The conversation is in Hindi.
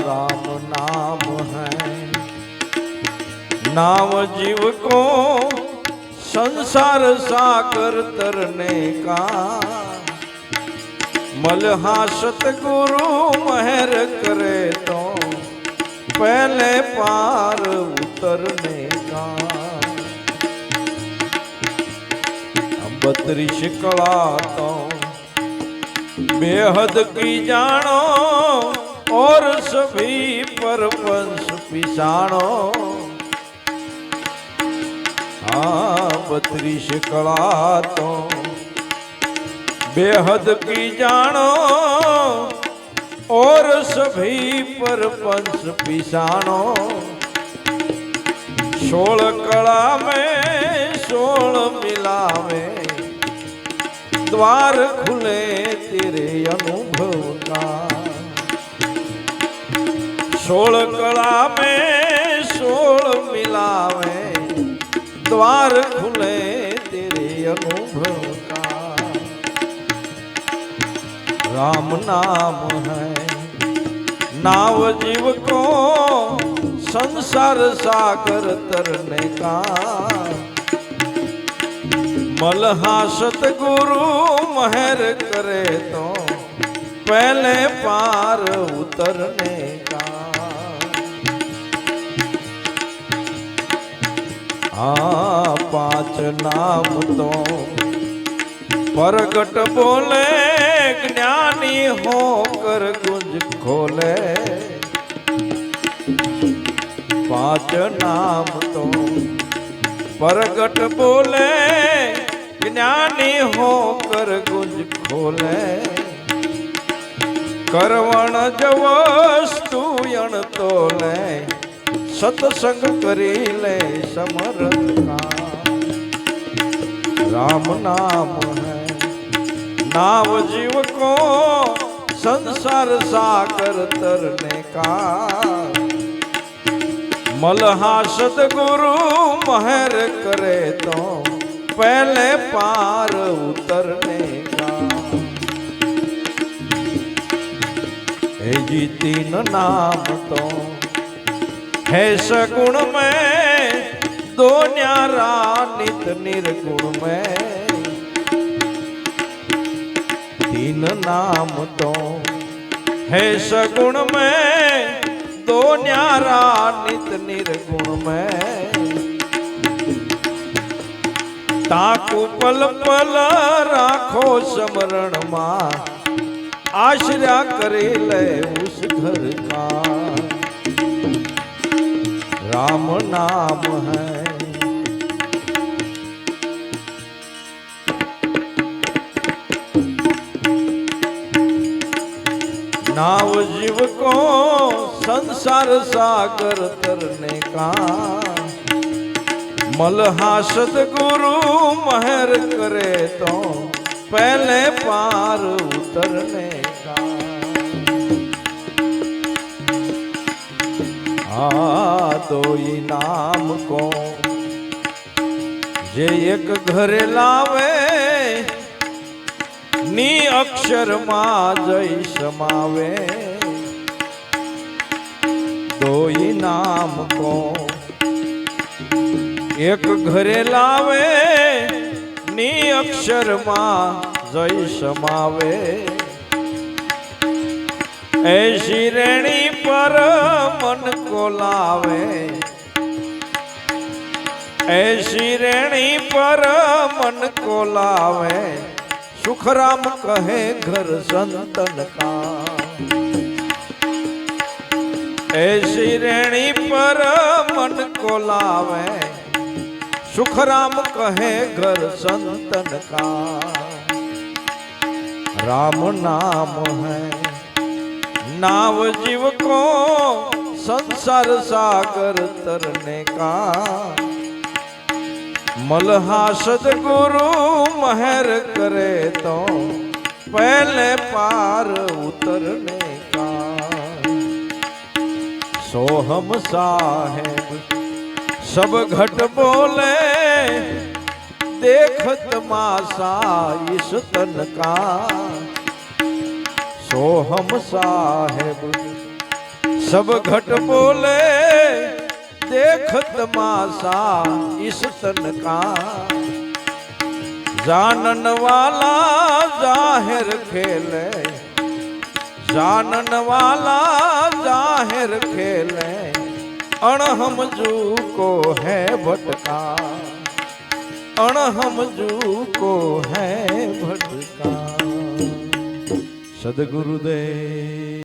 राम नाम है। नाम जीव को संसार सागर तरने का। मलहा सतगुरु महर करे तो पहले पार उतरने का। बत्रीस कला तो बेहद की जानो और सभी पर वंश पिसाणो हाँ बत्रीस कला तो। बेहद की जानो। और सभी पर पंच पिसाणो सोल कला में, सोल मिला में द्वार खुले तेरे अनुभव का। सोल कला में सोल मिला में द्वार खुले तेरे अनुभव का। राम नाम है, नाव जीव को संसार सागर तरने का। मलहा सतगुरु महर करे तो पहले पार उतरने का। हाँ पाँच नाम तो प्रगट बोले, ज्ञानी होकर गुंज खोले। पाँच नाम तो प्रगट बोले, ज्ञानी होकर गुंज खोले। करवण जवस्त સત્સંગ કરી લે સમરથ કા राम नाम है नाव जीव को संसार सागर तरने का मलहा सदगुरु महर करे तो पहले पार उतरने का हे जी तीन नाम तो है सगुण में दो न्यारा नित निर्गुण में तीन नाम तो है सगुण में दो न्यारा नित निर्गुण में ताकू पल पल राखो समरण मा आश्रया करे ले उस घर का राम नाम है। नाव जीव को संसार सागर तरने का। मलहा गुरु महर करे तो पहले पार उतरने का। हाँ तो नाम को। जे एक घरे लावे, नी अक्षर मा जय समावे तो नाम को। एक घरे लावे, नी अक्षर मा जय समावे। ऐसी रेणी पर मन को लावे। ऐसी पर मन को लावे। सुखराम कहे घर संतन का। ऐसी पर मन को लावे। सुखराम कहे घर संतन का। राम नाम है। नाव जीव को संसार सागर तरने का। मलहा सदगुरु महर करे तो पहले पार उतरने का। सोहम साहेब, सब घट बोले, देखत मासा इस तन का। सोहम साहेब। सब घट बोले देख तमाशा इस तन का जानन वाला ज़ाहिर खेले जानन वाला ज़ाहिर खेले अणहमजू को है भटका। अणहमजू को है भटका। સદગુરુદેવ